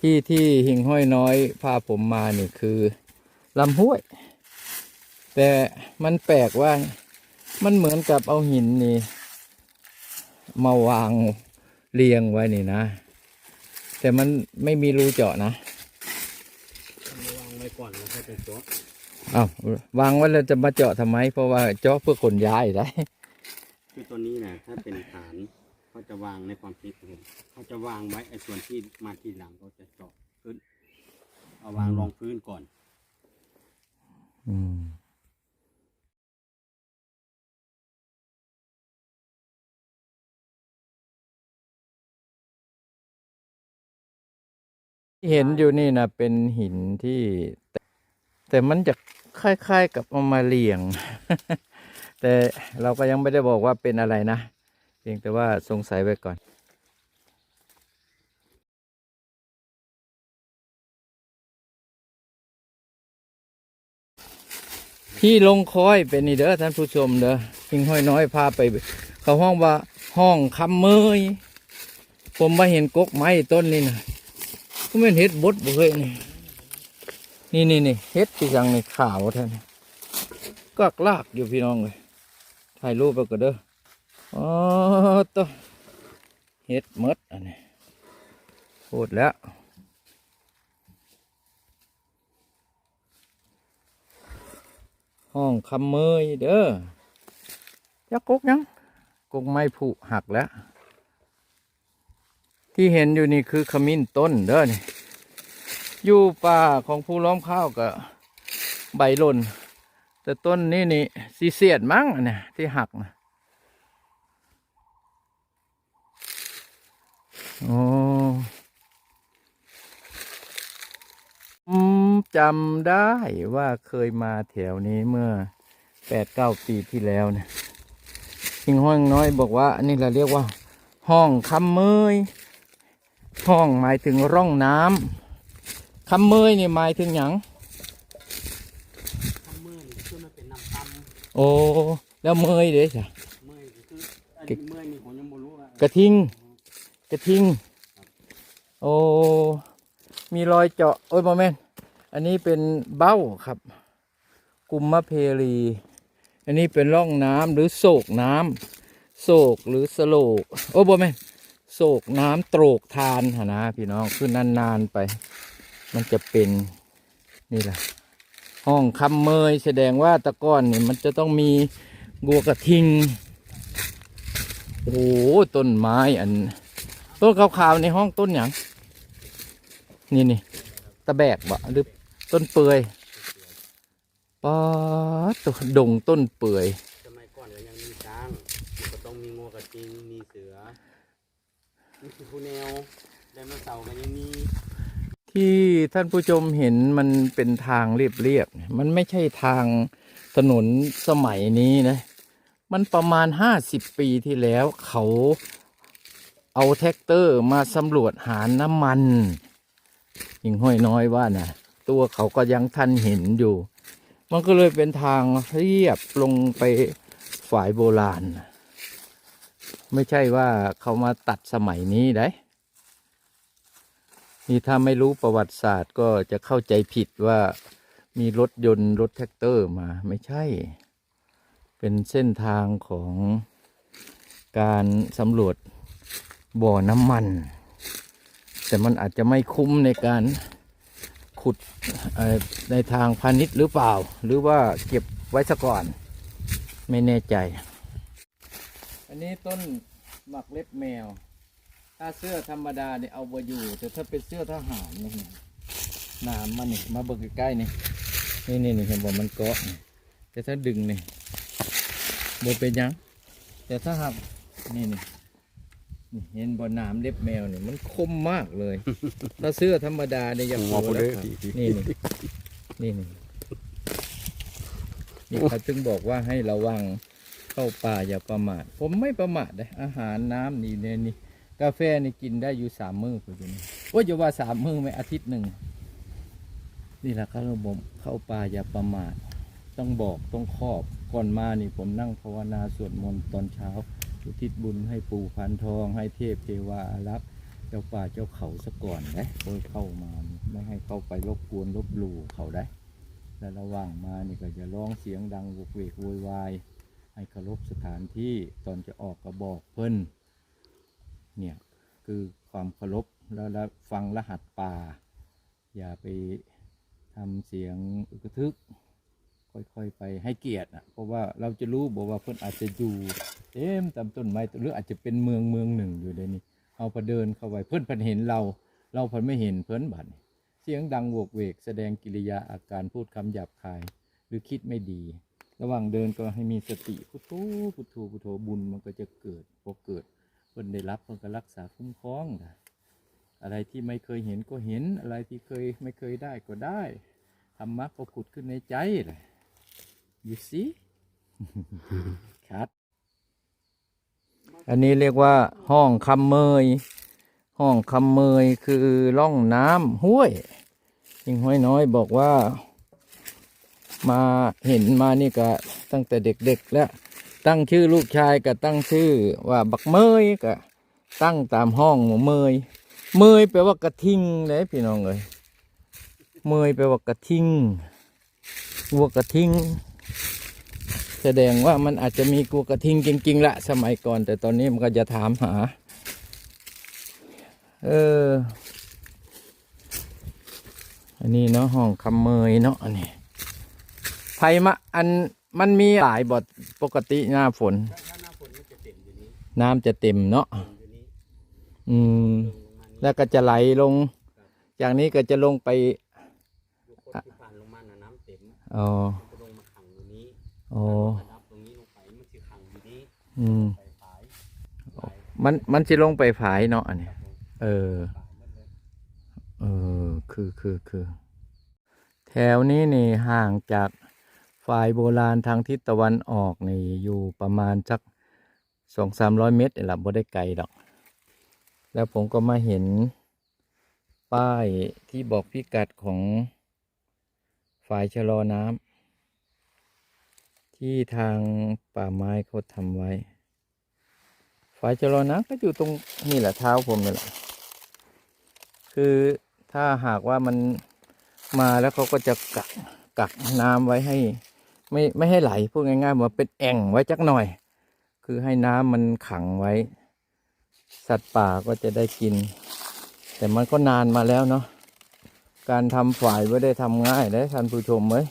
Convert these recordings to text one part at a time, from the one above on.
ที่ที่หิงห้อยน้อยพาผมมานี่คือลำห้วย แต่มันแปลกว่ามันเหมือนกับเอาหินนี่ มาวางเรียงไว้นี่นะ แต่มันไม่มีรูเจาะนะวางไว้ก่อนแล้วค่อยไปเจาะอ้าววางไว้แล้วจะมาเจาะทำไม เพราะว่าเจาะเพื่อขนย้ายได้คือตัวนี้นะถ้าเป็นฐาน เขาจะวางในความคิดผมเขาจะวางไว้ไอ้ส่วนที่มาที่หลังเขาจะเจาะขึ้นเอาวางรองพื้นก่อน อืมที่เห็นอยู่นี่นะเป็นหินที่ แต่แต่มันจะคล้ายๆกับเอามาเรียง แต่เราก็ยังไม่ได้บอกว่าเป็นอะไรนะ พียงแต่ว่าสงสัยไว้ก่อนที่ลงคอยเป็นนี่เด้อท่านผู้ชมเด้อพิงห้อยน้อยพาไป เขาห้องว่าห้องคำเมยผมมาเห็นกกไม้ต้นนี่นะก็เป็นเห็ดบดบ่เคยนี่นี่นี่นี่เห็ดที่ยังในขาวแท้นี่ก็ลากอยู่พี่น้องเลยถ่ายรูปไปก็เด้อ อ๋อตัวเห็ดหมดอันนี้พูดแล้วห้องคำเมยเด้อยักกกยังกกไม้ผุหักแล้ว ที่เห็นอยู่นี่คือขมิ้นต้นเด้อนี่อยู่ป่าของผู้ล้อมข้าวกับใบหล่นแต่ต้นนี่นี่สีเสียดมั้งอันเนี่ยที่หักนะ โอ้อืมจำได้ว่าเคยมาแถวนี้เมื่อแปดเก้าปีที่แล้วเนี่ยหิงห้องน้อยบอกว่า อันนี้เราเรียกว่า ห้องคำเมยห้องหมายถึงร่องน้ำคำเมยนี่หมายถึงหยังถ้าเมื่อยนี่คือมันเป็นน้ำตโอ้แล้วเมยเด้จ้ะำเมื่อยก็คืออันนี้เมื่อยนี่ผมยังไม่รู้ว่ากระทิง กระทิง โอ้มีรอยเจาะโอ้ยโมเมนอันนี้เป็นเบ้าครับ กุมมะเพรี อันนี้เป็นร่องน้ำหรือโศกน้ำโศกหรือสโลก โอ้โมเมนโศกน้ำโตรกทานหนะพี่น้องคือนานๆไป มันจะเป็นนี่แหละห้องคำเมยแสดงว่าตะก้อนนี่มันจะต้องมีบัวกระทิงโอ้ต้นไม้อัน ต้นขาวๆในห้องต้นอย่างนี่นี่ตะแบกบะหรือต้นเปื่อยป๊าดตัวดงต้นเปื่อยสมัยก่อนก็ยังมีช้างก็ต้องมีงูกระทิงมีเสือนี่คือผู้แนวไดโนเสาร์ก็ยังมีที่ท่านผู้ชมเห็นมันเป็นทางเรียบๆเนี่ยมันไม่ใช่ทางถนนสมัยนี้นะ มันประมาณห้าสิบปีที่แล้วเขา เอาแท็กเตอร์มาสำรวจหาน้ำมันยิงห้อยน้อยว่านะตัวเขาก็ยังทันเห็นอยู่ มันก็เลยเป็นทางเรียบลงไปฝ่ายโบราณ ไม่ใช่ว่าเขามาตัดสมัยนี้ได้นี่ถ้าไม่รู้ประวัติศาสตร์ก็จะเข้าใจผิดว่ามีรถยนต์รถแท็กเตอร์มาไม่ใช่ เป็นเส้นทางของการสำรวจ บ่อน้ำมัน แต่มันอาจจะไม่คุ้มในการขุดในทางพาณิชย์หรือเปล่า หรือว่าเก็บไว้ซะก่อน ไม่แน่ใจ อันนี้ต้นหมักเล็บแมว ถ้าเสื้อธรรมดาเนี่ยเอาบอยู่ แต่ถ้าเป็นเสื้อทหารเนี่ยหนามมันนี่มาเบิกใกล้ๆนี่นี่นี่นี่เห็นบอกมันเกาะแต่ถ้าดึงนี่บเป็นยังแต่ถ้าหักนี่นี่ เห็นบ่อหนามเล็บแมวเนี่ยมันคมมากเลย ถ้าเสื้อธรรมดาเนี่ยยังพอแล้วครับนี่นี่นี่นี่นี่เขาจึงบอกว่าให้ระวังเข้าป่าอย่าประมาท ผมไม่ประมาทเลยอาหารน้ำนี่เนี่ยนี่ กาแฟนี่กินได้อยู่สามมื้อคุณผู้ชมว่าจะว่าสามมื้อไหมอาทิตย์หนึ่งนี่แหละครับผมเข้าป่าอย่าประมาท ต้องบอกต้องครอบก่อนมานี่ผมนั่งภาวนาสวดมนต์ตอนเช้า อุทิศบุญให้ปู่พันทอง ให้เทพเทวาอารักษ์เจ้าป่าเจ้าเขาซะก่อนได้โดยเข้ามาไม่ให้เข้าไปรบกวนรบหลู่เขาได้ และระหว่างมานี่ก็จะร้องเสียงดังวกเวกโวยวาย ให้เคารพสถานที่ตอนจะออกก็บอกเพิ่นเนี่ยคือความเคารพแล้วฟังรหัสป่า อย่าไปทำเสียงอึกระทึก ค่อยๆไปให้เกียรติอะเพราะว่าเราจะรู้บอกว่าเพิ่นอาจจะอยู่เต็มตามต้นไม้หรืออาจจะเป็นเมืองเมืองหนึ่งอยู่ในนี้เอาพอเดินเข้าไปเพิ่นเพิ่นเห็นเรา เราเพิ่นไม่เห็นเพิ่นบัดเสียงดังโวกเวก แสดงกิริยาอาการพูดคำหยาบคาย หรือคิดไม่ดี ระหว่างเดินก็ให้มีสติพุทโธพุทโธพุทโธบุญมันก็จะเกิดพอเกิดเพิ่นได้รับเพิ่นก็รักษาคุ้มครองนะอะไรที่ไม่เคยเห็นก็เห็นอะไรที่เคยไม่เคยได้ก็ได้ธรรมะก็ผุดขึ้นในใจเลย you see ครับ อันนี้เรียกว่าห้องคำเมย ห้องคำเมยคือร่องน้ำห้วยยิงห้อยน้อยบอกว่า มาเห็นมานี่ก็ตั้งแต่เด็กๆแล้วตั้งชื่อลูกชายก็ตั้งชื่อว่าบักเมยก็ตั้งตามห้องเมย เมยแปลว่ากระทิงเลยพี่น้องเอ้ยเมยแปลว่ากระทิงวัวกระทิง แสดงว่ามันอาจจะมีกัวกระทิงจริงๆละสมัยก่อน แต่ตอนนี้มันก็จะถามหา เออ อันนี้เนาะห้องคำเมยเนาะอันนี้ไผ่มะอันมันมีหลายบทปกติหน้าฝนถ้าถ้าหน้าฝนมันจะเต็มอยู่นี้น้ำจะเต็มเนาะเต็มอยู่นี้อืมลงมานี้แล้วก็จะไหลลง จากนี้ก็จะลงไปลูกคนที่ผ่านลงมาน่ะน้ำเต็มอ๋อ นี้อ๋อระดับตรงนี้ลงไปมันจะขังอยู่นี้อืม ไปฝายฝายมันมันจะลงไปผายเนาะอันนี้ครับผมเออ ฝายหมดเลยเออ คือคือคือ แถวนี้นี่ห่างจากฝ่ายโบราณทางทิศตะวันออกนี่อยู่ประมาณสักสองสามร้อยเมตรนี่แหละบ่ได้ไกลดอก แล้วผมก็มาเห็นป้ายที่บอกพิกัดของฝ่ายชะลอน้ำ ที่ทางป่าไม้เขาทำไว้ฝ่ายชะลอน้ำก็อยู่ตรงนี่แหละเท้าผมนี่แหละ คือถ้าหากว่ามันมาแล้วเขาก็จะกักกักน้ำไว้ให้ ไม่ไม่ให้ไหลพูดง่ายๆว่าเป็นแอ่งไว้จักหน่อย คือให้น้ำมันขังไว้ สัตว์ป่าก็จะได้กิน แต่มันก็นานมาแล้วเนาะการทำฝ่ายไม่ได้ทำง่ายนะท่านผู้ชมเอ้ย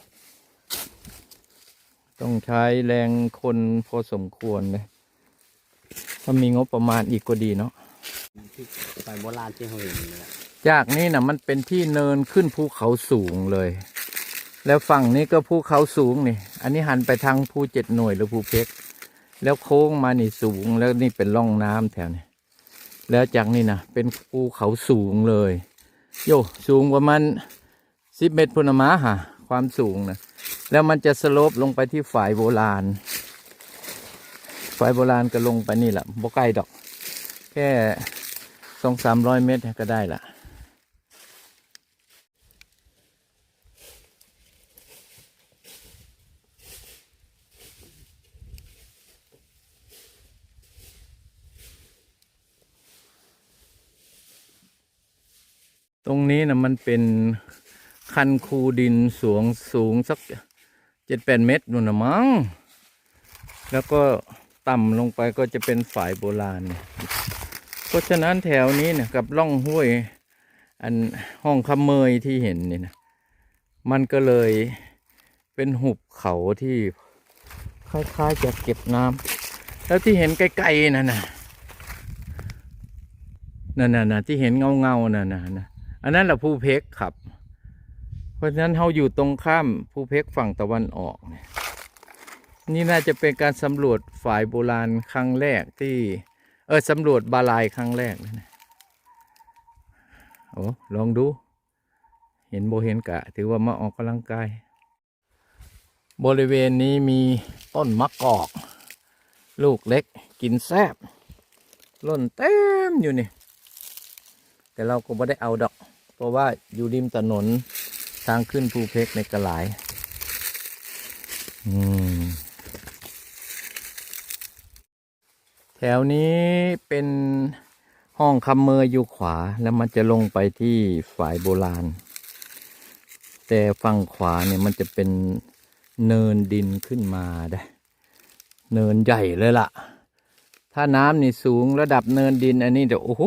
ต้องใช้แรงคนพอสมควรเลยถ้ามีงบประมาณอีกก็ดีเนาะที่ไปโบราณที่เขาเห็นนี่แหละจากนี้นะมันเป็นที่เนินขึ้นภูเขาสูงเลย แล้วฝั่งนี้ก็ภูเขาสูงนี่ อันนี้หันไปทางภูเจ็ดหน่วยหรือภูเพกแล้วโค้งมานี่สูงแล้วนี่เป็นร่องน้ำแถวนี้แล้วจากนี่นะเป็นภูเขาสูงเลย โยสูงประมาณสิบเมตรพุนมาฮะความสูงนะ แล้วมันจะสโลปลงไปที่ฝ่ายโบราณ ฝ่ายโบราณก็ลงไปนี่แหละบ่ไกลดอก แค่สองสามร้อยเมตรก็ได้ละตรงนี้นะมันเป็น คันคูดินสูงสูงสักเจ็ดแปดเมตรนู่นนะมั้ง แล้วก็ต่ำลงไปก็จะเป็นฝายโบราณเนี่ยเพราะฉะนั้นแถวนี้เนี่ยกับล่องห้วย อันห้องคำเมยที่เห็นนี่นะ มันก็เลยเป็นหุบเขาที่คล้ายๆจะเก็บน้ำ แล้วที่เห็นไกลๆนั่นนะนั่นน่ะนะที่เห็นเงาเงาๆนั่นน่ะนะอันนั้นแหละภูเพกครับ เพราะฉะนั้นเราอยู่ตรงข้ามภูเพกฝั่งตะวันออกเนี่ยนี่น่าจะเป็นการสำรวจฝ่ายโบราณครั้งแรกที่เออสำรวจบาลายครั้งแรกนะเนี่ยโอ้ลองดู เห็นโบเห็นกะ ถือว่ามาออกกำลังกาย บริเวณนี้มีต้นมะกอก ลูกเล็กกินแซบล่นเต็มอยู่นี่ แต่เราก็ไม่ได้เอาดอก เพราะว่าอยู่ริมถนน ทางขึ้นภูเพกในกระหลาย แถวนี้เป็นห้องคำเมยอยู่ขวาแล้วมันจะลงไปที่ฝ่ายโบราณ แต่ฝั่งขวาเนี่ยมันจะเป็นเนินดินขึ้นมาได้ เนินใหญ่เลยล่ะ ถ้าน้ำนี่สูงระดับเนินดินอันนี้เดี๋ยวโอ้โห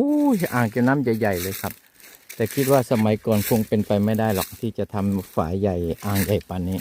อ่างเก็บน้ำใหญ่ๆเลยครับ แต่คิดว่าสมัยก่อนคงเป็นไปไม่ได้หรอกที่จะทำฝายใหญ่อ่างใหญ่ปานนี้